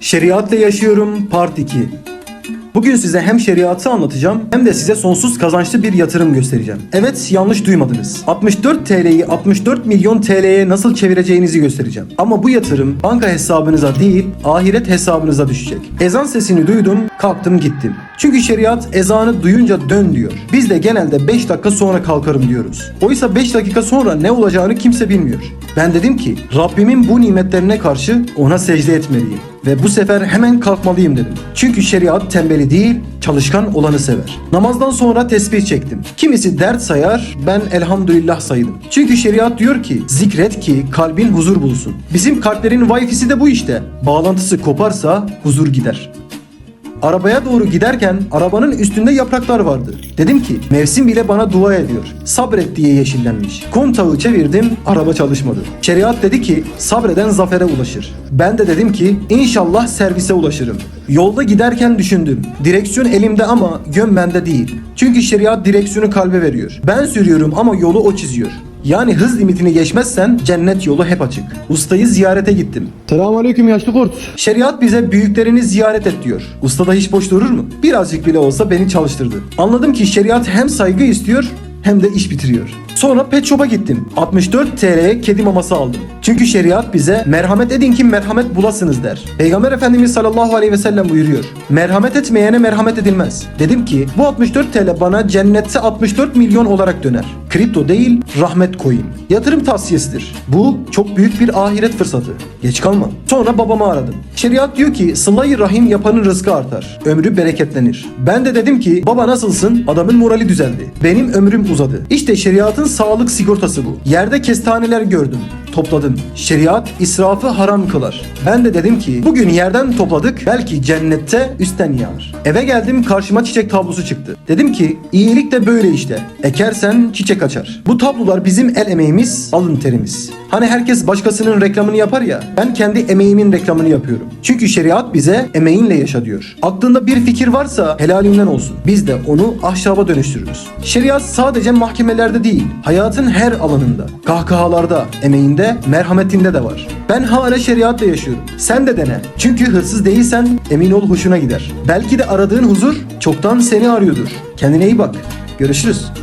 Şeriatla yaşıyorum part 2. Bugün size hem şeriatı anlatacağım hem de size sonsuz kazançlı bir yatırım göstereceğim. Evet yanlış duymadınız. 64 TL'yi 64 milyon TL'ye nasıl çevireceğinizi göstereceğim. Ama bu yatırım banka hesabınıza değil ahiret hesabınıza düşecek. Ezan sesini duydum kalktım gittim. Çünkü şeriat ezanı duyunca dön diyor. Biz de genelde 5 dakika sonra kalkarım diyoruz. Oysa 5 dakika sonra ne olacağını kimse bilmiyor. Ben dedim ki Rabbimin bu nimetlerine karşı ona secde etmeliyim. Ve bu sefer hemen kalkmalıyım dedim. Çünkü şeriat tembeli değil, çalışkan olanı sever. Namazdan sonra tesbih çektim. Kimisi dert sayar, ben elhamdülillah saydım. Çünkü şeriat diyor ki zikret ki kalbin huzur bulsun. Bizim kalplerin wifi'si de bu işte. Bağlantısı koparsa huzur gider. Arabaya doğru giderken arabanın üstünde yapraklar vardı. Dedim ki mevsim bile bana dua ediyor. Sabret diye yeşillenmiş. Kontağı çevirdim araba çalışmadı. Şeriat dedi ki sabreden zafere ulaşır. Ben de dedim ki inşallah servise ulaşırım. Yolda giderken düşündüm. Direksiyon elimde ama yön bende değil. Çünkü şeriat direksiyonu kalbe veriyor. Ben sürüyorum ama yolu o çiziyor. Yani hız limitini geçmezsen cennet yolu hep açık. Ustayı ziyarete gittim. Selamünaleyküm yaşlı kurt. Şeriat bize büyüklerini ziyaret et diyor. Usta da hiç boş durur mu? Birazcık bile olsa beni çalıştırdı. Anladım ki şeriat hem saygı istiyor hem de iş bitiriyor. Sonra pet shop'a gittim. 64 TL'ye kedi maması aldım. Çünkü şeriat bize merhamet edin ki merhamet bulasınız der. Peygamber Efendimiz sallallahu aleyhi ve sellem buyuruyor. Merhamet etmeyene merhamet edilmez. Dedim ki bu 64 TL bana cennette 64 milyon olarak döner. Kripto değil rahmet coin. Yatırım tavsiyesidir. Bu çok büyük bir ahiret fırsatı. Geç kalma. Sonra babamı aradım. Şeriat diyor ki sıla rahim yapanın rızkı artar. Ömrü bereketlenir. Ben de dedim ki baba nasılsın? Adamın morali düzeldi. Benim ömrüm uzadı. İşte şeriatın sağlık sigortası bu. Yerde kestaneler gördüm. Topladım. Şeriat israfı haram kılar. Ben de dedim ki bugün yerden topladık belki cennette üstten yağar. Eve geldim karşıma çiçek tablosu çıktı. Dedim ki iyilik de böyle işte. Ekersen çiçek açar. Bu tablolar bizim el emeğimiz, alın terimiz. Hani herkes başkasının reklamını yapar ya. Ben kendi emeğimin reklamını yapıyorum. Çünkü şeriat bize emeğinle yaşa diyor. Aklında bir fikir varsa helalinden olsun. Biz de onu ahşaba dönüştürürüz. Şeriat sadece mahkemelerde değil, hayatın her alanında, kahkahalarda, emeğinde, merhametinde de var. Ben hala şeriatla yaşıyorum. Sen de dene. Çünkü hırsız değilsen emin ol hoşuna gider. Belki de aradığın huzur çoktan seni arıyordur. Kendine iyi bak. Görüşürüz.